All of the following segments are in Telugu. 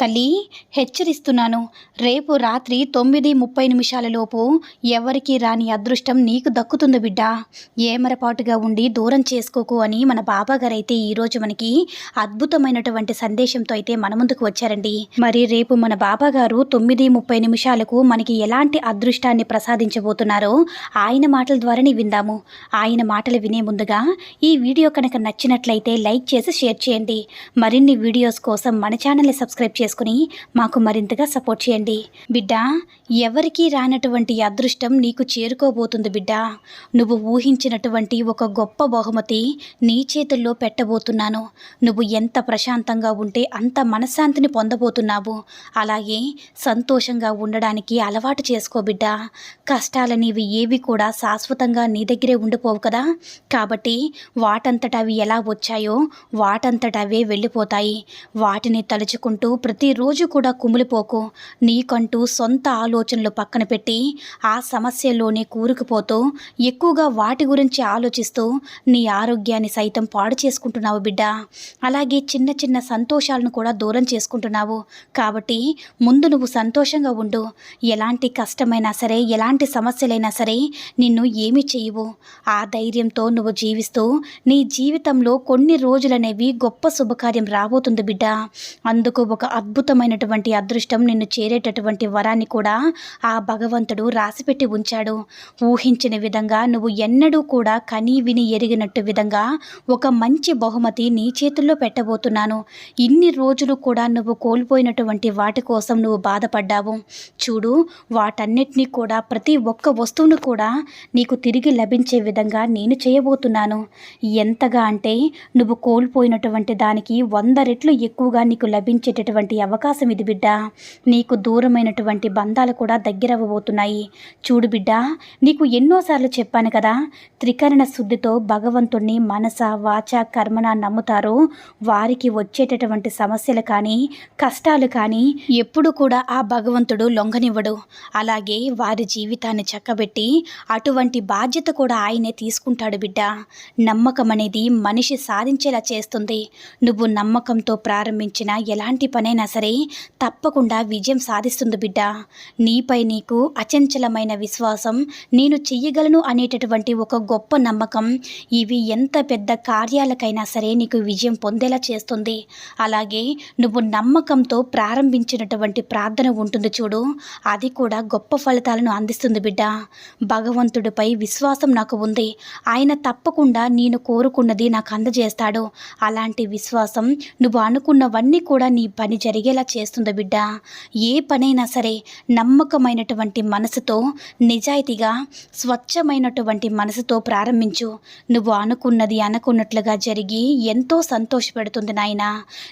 తల్లి హెచ్చరిస్తున్నాను. రేపు రాత్రి తొమ్మిది ముప్పై నిమిషాల లోపు ఎవరికి రాని అదృష్టం నీకు దక్కుతుంది బిడ్డ. ఏమరపాటుగా ఉండి దూరం చేసుకోకు అని మన బాబాగారైతే ఈరోజు మనకి అద్భుతమైనటువంటి సందేశంతో అయితే మన ముందుకు వచ్చారండి. మరి రేపు మన బాబాగారు తొమ్మిది ముప్పై నిమిషాలకు మనకి ఎలాంటి అదృష్టాన్ని ప్రసాదించబోతున్నారో ఆయన మాటల ద్వారానే విందాము. ఆయన మాటలు వినే ముందుగా ఈ వీడియో కనుక నచ్చినట్లయితే లైక్ చేసి షేర్ చేయండి. మరిన్ని వీడియోస్ కోసం మన ఛానల్ని సబ్స్క్రైబ్ చేసుకుని మాకు మరింతగా సపోర్ట్ చేయండి. బిడ్డ ఎవరికీ రానటువంటి అదృష్టం నీకు చేరుకోబోతుంది బిడ్డ. నువ్వు ఊహించినటువంటి ఒక గొప్ప బహుమతి నీ చేతుల్లో పెట్టబోతున్నాను. నువ్వు ఎంత ప్రశాంతంగా ఉంటే అంత మనశ్శాంతిని పొందబోతున్నావు. అలాగే సంతోషంగా ఉండడానికి అలవాటు చేసుకో బిడ్డ. కష్టాలనేవి ఏవి కూడా శాశ్వతంగా నీ దగ్గరే ఉండిపోవు కదా. కాబట్టి వాటంతట అవి ఎలా వచ్చాయో వాటంతట అవే వెళ్ళిపోతాయి. వాటిని తలుచుకుంటూ ప్రతిరోజు కూడా కుమిలిపోకు నీకంటూ సొంత ఆలోచనలు పక్కన పెట్టి ఆ సమస్యల్లోనే కూరుకుపోతూ ఎక్కువగా వాటి గురించి ఆలోచిస్తూ నీ ఆరోగ్యాన్ని సైతం పాడు చేసుకుంటున్నావు బిడ్డ. అలాగే చిన్న చిన్న సంతోషాలను కూడా దూరం చేసుకుంటున్నావు. కాబట్టి ముందు నువ్వు సంతోషంగా ఉండు. ఎలాంటి కష్టమైనా సరే ఎలాంటి సమస్యలైనా సరే నిన్ను ఏమీ చేయవు. ఆ ధైర్యంతో నువ్వు జీవిస్తూ నీ జీవితంలో కొన్ని రోజులనేవి గొప్ప శుభకార్యం రాబోతుంది బిడ్డ. అందుకు ఒక అద్భుతమైనటువంటి అదృష్టం నిన్ను చేరేటటువంటి వరాన్ని కూడా ఆ భగవంతుడు రాసిపెట్టి ఉంచాడు. ఊహించిన విధంగా నువ్వు ఎన్నడూ కూడా కనీ విని ఎరిగినట్టు విధంగా ఒక మంచి బహుమతి నీ చేతుల్లో పెట్టబోతున్నాను. ఇన్ని రోజులు కూడా నువ్వు కోల్పోయినటువంటి వాటి కోసం నువ్వు బాధపడ్డావు. చూడు వాటన్నిటినీ కూడా ప్రతి ఒక్క వస్తువును కూడా నీకు తిరిగి లభించే విధంగా నేను చేయబోతున్నాను. ఎంతగా అంటే నువ్వు కోల్పోయినటువంటి దానికి వంద రెట్లు ఎక్కువగా నీకు లభించేటటువంటి అవకాశం ఇది బిడ్డ. నీకు దూరమైనటువంటి బంధాలు కూడా దగ్గరవ్వబోతున్నాయి. చూడు బిడ్డ నీకు ఎన్నోసార్లు చెప్పాను కదా త్రికరణ శుద్ధితో భగవంతుణ్ణి మనస వాచ కర్మన నమ్ముతారో. వారికి వచ్చేటటువంటి సమస్యలు కానీ కష్టాలు కానీ ఎప్పుడు కూడా ఆ భగవంతుడు లొంగనివ్వడు. అలాగే వారి జీవితాన్ని చక్కబెట్టి అటువంటి బాధ్యత కూడా ఆయనే తీసుకుంటాడు బిడ్డ. నమ్మకం అనేది మనిషి సాధించేలా చేస్తుంది. నువ్వు నమ్మకంతో ప్రారంభించిన ఎలాంటి పనైనా సరే తప్పకుండా విజయం సాధిస్తుంది బిడ్డ. నీపై నీకు అచంచలమైన విశ్వాసం నేను చెయ్యగలను అనేటటువంటి ఒక గొప్ప నమ్మకం ఇవి ఎంత పెద్ద కార్యాలకైనా సరే నీకు విజయం పొందేలా చేస్తుంది. అలాగే నువ్వు నమ్మకంతో ప్రారంభించినటువంటి ప్రార్థన ఉంటుంది చూడు అది కూడా గొప్ప ఫలితాలను అందిస్తుంది బిడ్డ. భగవంతుడిపై విశ్వాసం నాకు ఉంది. ఆయన తప్పకుండా నేను కోరుకున్నది నాకు అందజేస్తాడు. అలాంటి విశ్వాసం నువ్వు అనుకున్నవన్నీ కూడా నీ పని జరిగేలా చేస్తుందో బిడ్డ? ఏ పనైనా సరే నమ్మకమైనటువంటి మనసుతో నిజాయితీగా స్వచ్ఛమైనటువంటి మనసుతో ప్రారంభించు. నువ్వు అనుకున్నది అనుకున్నట్లుగా జరిగి ఎంతో సంతోషపెడుతుంది నాయన.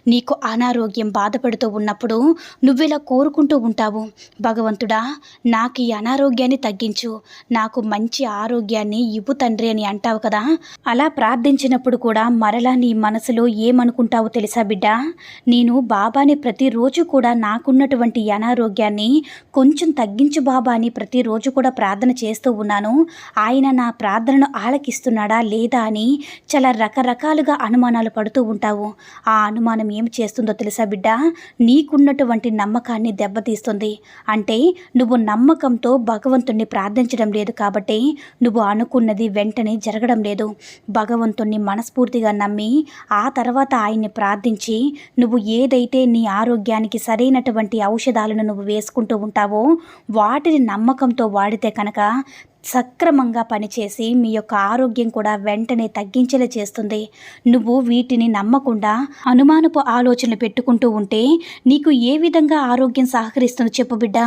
నీకు అనారోగ్యం బాధపడుతూ ఉన్నప్పుడు నువ్విలా కోరుకుంటూ ఉంటావు. భగవంతుడా నాకు ఈ అనారోగ్యాన్ని తగ్గించు. నాకు మంచి ఆరోగ్యాన్ని ఇవ్వు తండ్రి అని అంటావు కదా? అలా ప్రార్థించినప్పుడు కూడా మరలా నీ మనసులో ఏమనుకుంటావో తెలుసా బిడ్డ? నేను బాబాని ప్రతిరోజు కూడా నాకున్నటువంటి అనారోగ్యాన్ని కొంచెం తగ్గించు బాబా అని ప్రతిరోజు కూడా ప్రార్థన చేస్తూ ఉన్నాను. ఆయన నా ప్రార్థనను ఆలకిస్తున్నాడా లేదా అని చాలా రకరకాలుగా అనుమానాలు పడుతూ ఉంటావు. ఆ అనుమానం ఏం చేస్తుందో తెలుసా బిడ్డ? నీకున్నటువంటి నమ్మకాన్ని దెబ్బతీస్తుంది. అంటే నువ్వు నమ్మకంతో భగవంతుణ్ణి ప్రార్థించడం లేదు కాబట్టి నువ్వు అనుకున్నది వెంటనే జరగడం లేదు. భగవంతుణ్ణి మనస్ఫూర్తిగా నమ్మి ఆ తర్వాత ఆయన్ని ప్రార్థించి నువ్వు ఏదైతే నీ ఆరోగ్యానికి సరైనటువంటి ఔషధాలను నువ్వు వేసుకుంటూ ఉంటావో వాటిని నమ్మకంతో వాడితే కనుక సక్రమంగా పనిచేసి మీ యొక్క ఆరోగ్యం కూడా వెంటనే తగ్గించేలా చేస్తుంది. నువ్వు వీటిని నమ్మకుండా అనుమానపు ఆలోచనలు పెట్టుకుంటూ ఉంటే నీకు ఏ విధంగా ఆరోగ్యం సహకరిస్తుందో చెప్పు బిడ్డ.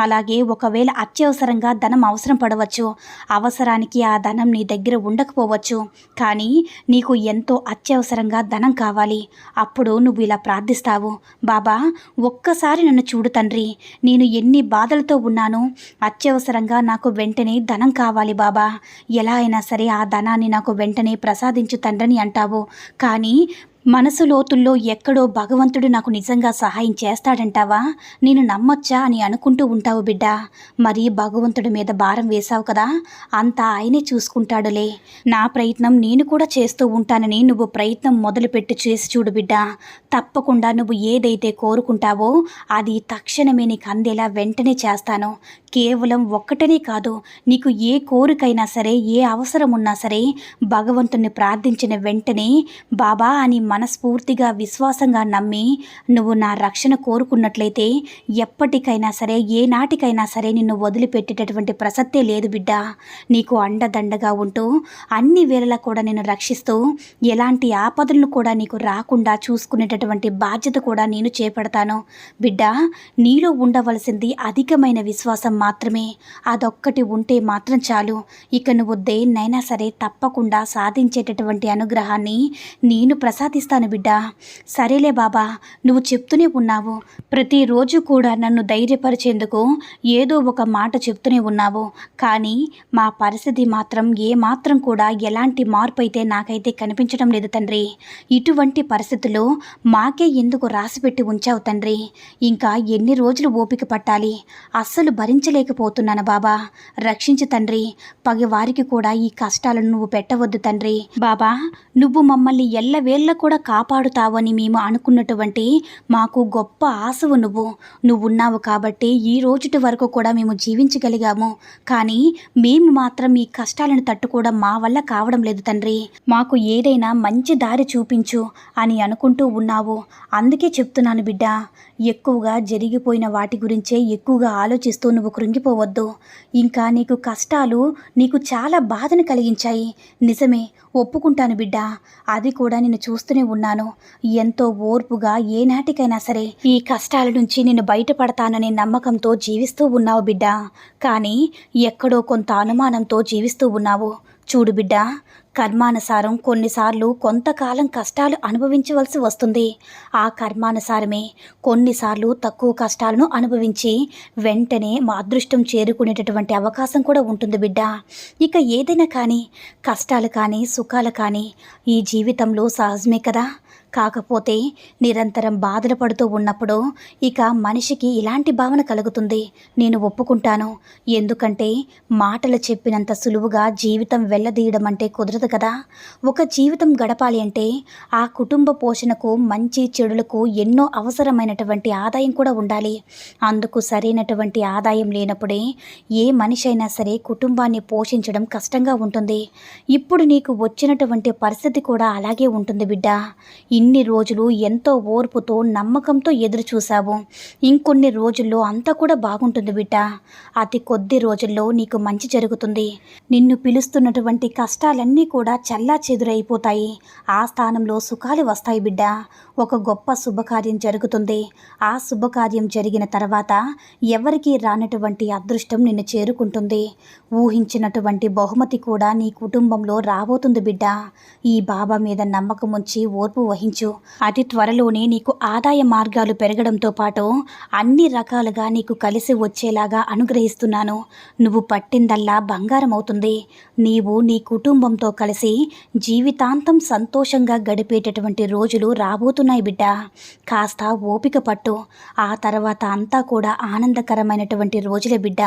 అలాగే ఒకవేళ అత్యవసరంగా ధనం అవసరం పడవచ్చు. అవసరానికి ఆ ధనం నీ దగ్గర ఉండకపోవచ్చు. కానీ నీకు ఎంతో అత్యవసరంగా ధనం కావాలి. అప్పుడు నువ్వు ఇలా ప్రార్థిస్తావు. బాబా ఒక్కసారి నన్ను చూడు తండ్రి. నేను ఎన్ని బాధలతో ఉన్నాను అత్యవసరంగా నాకు వెంటనే ధనం కావాలి బాబా. ఎలా అయినా సరే ఆ ధనాన్ని నాకు వెంటనే ప్రసాదించు తండ్రిని అంటావు. కానీ మనసు లోతుల్లో ఎక్కడో భగవంతుడు నాకు నిజంగా సహాయం చేస్తాడంటావా? నేను నమ్మొచ్చా అని అనుకుంటూ ఉంటావు బిడ్డ. మరి భగవంతుడి మీద భారం వేశావు కదా. అంతా ఆయనే చూసుకుంటాడులే. నా ప్రయత్నం నేను కూడా చేస్తూ ఉంటానని నువ్వు ప్రయత్నం మొదలుపెట్టి చేసి చూడు బిడ్డ. తప్పకుండా నువ్వు ఏదైతే కోరుకుంటావో అది తక్షణమే నీకు అందేలా వెంటనే చేస్తాను. కేవలం ఒక్కటనే కాదు నీకు ఏ కోరికైనా సరే ఏ అవసరం ఉన్నా సరే భగవంతుణ్ణి ప్రార్థించిన వెంటనే బాబా అని మనస్ఫూర్తిగా విశ్వాసంగా నమ్మి నువ్వు నా రక్షణ కోరుకున్నట్లయితే ఎప్పటికైనా సరే ఏ నాటికైనా సరే నిన్ను వదిలిపెట్టేటటువంటి ప్రసక్తే లేదు బిడ్డ. నీకు అండదండగా ఉంటూ అన్ని వేళలా కూడా నేను రక్షిస్తూ ఎలాంటి ఆపదలను కూడా నీకు రాకుండా చూసుకునేటటువంటి బాధ్యత కూడా నేను చేపడతాను. బిడ్డ నీలో ఉండవలసింది అధికమైన విశ్వాసం మాత్రమే. అదొక్కటి ఉంటే మాత్రం చాలు. ఇక నువ్వు దేన్నైనా సరే తప్పకుండా సాధించేటటువంటి అనుగ్రహాన్ని నేను ప్రసాదిస్తాను. బిడ్డా. సరేలే బాబా నువ్వు చెప్తూనే ఉన్నావు. ప్రతిరోజు కూడా నన్ను ధైర్యపరిచేందుకు ఏదో ఒక మాట చెప్తూనే ఉన్నావు. కానీ మా పరిస్థితి మాత్రం ఏ మాత్రం కూడా ఎలాంటి మార్పు అయితే నాకైతే కనిపించడం లేదు తండ్రి. ఇటువంటి పరిస్థితుల్లో మాకే ఎందుకు రాసిపెట్టి ఉంచావు తండ్రి? ఇంకా ఎన్ని రోజులు ఓపిక పట్టాలి? అస్సలు భరించలేకపోతున్నాను బాబా. రక్షించు తండ్రి. పగవారికి కూడా ఈ కష్టాలను నువ్వు పెట్టవద్దు తండ్రి. బాబా నువ్వు మమ్మల్ని ఎల్లవేళ్ళ కూడా కాపాడుతావని మేము అనుకున్నటువంటి మాకు గొప్ప ఆశవు నువ్వు. నువ్వున్నావు కాబట్టి ఈ రోజుటి వరకు కూడా మేము జీవించగలిగాము. కానీ మేము మాత్రం ఈ కష్టాలను తట్టుకోవడం మా వల్ల కావడం లేదు తండ్రి. మాకు ఏదైనా మంచి దారి చూపించు అని అనుకుంటూ ఉన్నావు. అందుకే చెప్తున్నాను బిడ్డ ఎక్కువగా జరిగిపోయిన వాటి గురించే ఎక్కువగా ఆలోచిస్తూ నువ్వు కృంగిపోవద్దు. ఇంకా నీకు కష్టాలు నీకు చాలా బాధను కలిగించాయి. నిజమే ఒప్పుకుంటాను బిడ్డా. అది కూడా నేను చూస్తూనే ఉన్నాను. ఎంతో ఓర్పుగా ఏనాటికైనా సరే ఈ కష్టాల నుంచి నేను బయటపడతాననే నమ్మకంతో జీవిస్తూ ఉన్నావు బిడ్డా. కానీ ఎక్కడో కొంత అనుమానంతో జీవిస్తూ ఉన్నావు. చూడు బిడ్డ కర్మానుసారం కొన్నిసార్లు కొంతకాలం కష్టాలు అనుభవించవలసి వస్తుంది. ఆ కర్మానుసారమే కొన్నిసార్లు తక్కువ కష్టాలను అనుభవించి వెంటనే మా అదృష్టం చేరుకునేటటువంటి అవకాశం కూడా ఉంటుంది బిడ్డ. ఇక ఏదైనా కానీ కష్టాలు కానీ సుఖాలు కానీ ఈ జీవితంలో సహజమే కదా? కాకపోతే నిరంతరం బాధలు పడుతూ ఉన్నప్పుడు ఇక మనిషికి ఇలాంటి భావన కలుగుతుంది. నేను ఒప్పుకుంటాను. ఎందుకంటే మాటలు చెప్పినంత సులువుగా జీవితం వెళ్ళదీయడం అంటే కుదరదు కదా. ఒక జీవితం గడపాలి అంటే ఆ కుటుంబ పోషణకు మంచి చెడులకు ఎన్నో అవసరమైనటువంటి ఆదాయం కూడా ఉండాలి. అందుకు సరైనటువంటి ఆదాయం లేనప్పుడే ఏ మనిషి అయినా సరే కుటుంబాన్ని పోషించడం కష్టంగా ఉంటుంది. ఇప్పుడు నీకు వచ్చినటువంటి పరిస్థితి కూడా అలాగే ఉంటుంది బిడ్డ. ఇన్ని రోజులు ఎంతో ఓర్పుతో నమ్మకంతో ఎదురు చూశావు ఇంకొన్ని రోజుల్లో అంతా కూడా బాగుంటుంది బిడ్డ. అతి కొద్ది రోజుల్లో నీకు మంచి జరుగుతుంది. నిన్ను పిలుస్తున్నటువంటి కష్టాలన్నీ కూడా చల్లా చెదురైపోతాయి ఆ స్థానంలో సుఖాలు వస్తాయి బిడ్డ. ఒక గొప్ప శుభకార్యం జరుగుతుంది. ఆ శుభకార్యం జరిగిన తర్వాత ఎవరికీ రానటువంటి అదృష్టం నిన్ను చేరుకుంటుంది. ఊహించినటువంటి బహుమతి కూడా నీ కుటుంబంలో రాబోతుంది బిడ్డ. ఈ బాబా మీద నమ్మకం ఉంచి ఓర్పు వహించు అతి త్వరలోనే నీకు ఆదాయ మార్గాలు పెరగడంతో పాటు అన్ని రకాలుగా నీకు కలిసి వచ్చేలాగా అనుగ్రహిస్తున్నాను. నువ్వు పట్టిందల్లా బంగారం అవుతుంది నీవు నీ కుటుంబంతో కలిసి జీవితాంతం సంతోషంగా గడిపేటటువంటి రోజులు రాబోతున్నాయి బిడ్డ. కాస్త ఓపిక పట్టు. ఆ తర్వాత అంతా కూడా ఆనందకరమైనటువంటి రోజులే బిడ్డ.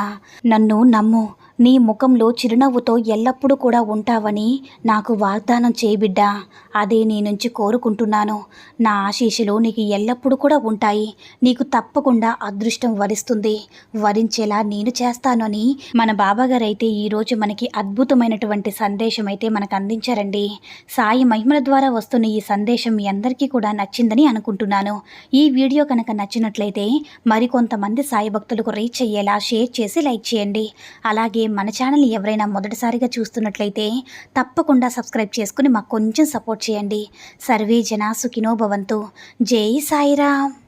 నన్ను నమ్ము. నీ ముఖంలో చిరునవ్వుతో ఎల్లప్పుడూ కూడా ఉంటావని నాకు వాగ్దానం చేయబిడ్డా అదే నీ నుంచి కోరుకుంటున్నాను. నా ఆశీస్సులు నీకు ఎల్లప్పుడూ కూడా ఉంటాయి. నీకు తప్పకుండా అదృష్టం వరిస్తుంది. వరించేలా నేను చేస్తానని మన బాబాగారు అయితే ఈరోజు మనకి అద్భుతమైనటువంటి సందేశం అయితే మనకు అందించారండి. సాయి మహిమల ద్వారా వస్తున్న ఈ సందేశం మీ అందరికీ కూడా నచ్చిందని అనుకుంటున్నాను. ఈ వీడియో కనుక నచ్చినట్లయితే మరికొంతమంది సాయి భక్తులకు రీచ్ అయ్యేలా షేర్ చేసి లైక్ చేయండి. అలాగే మన ఛానల్ ఎవరైనా మొదటిసారిగా చూస్తున్నట్లయితే తప్పకుండా సబ్స్క్రైబ్ చేసుకుని మాకు కొంచెం సపోర్ట్ చేయండి. సర్వే జనా సుఖినో భవంతు. జై సాయిరామ్.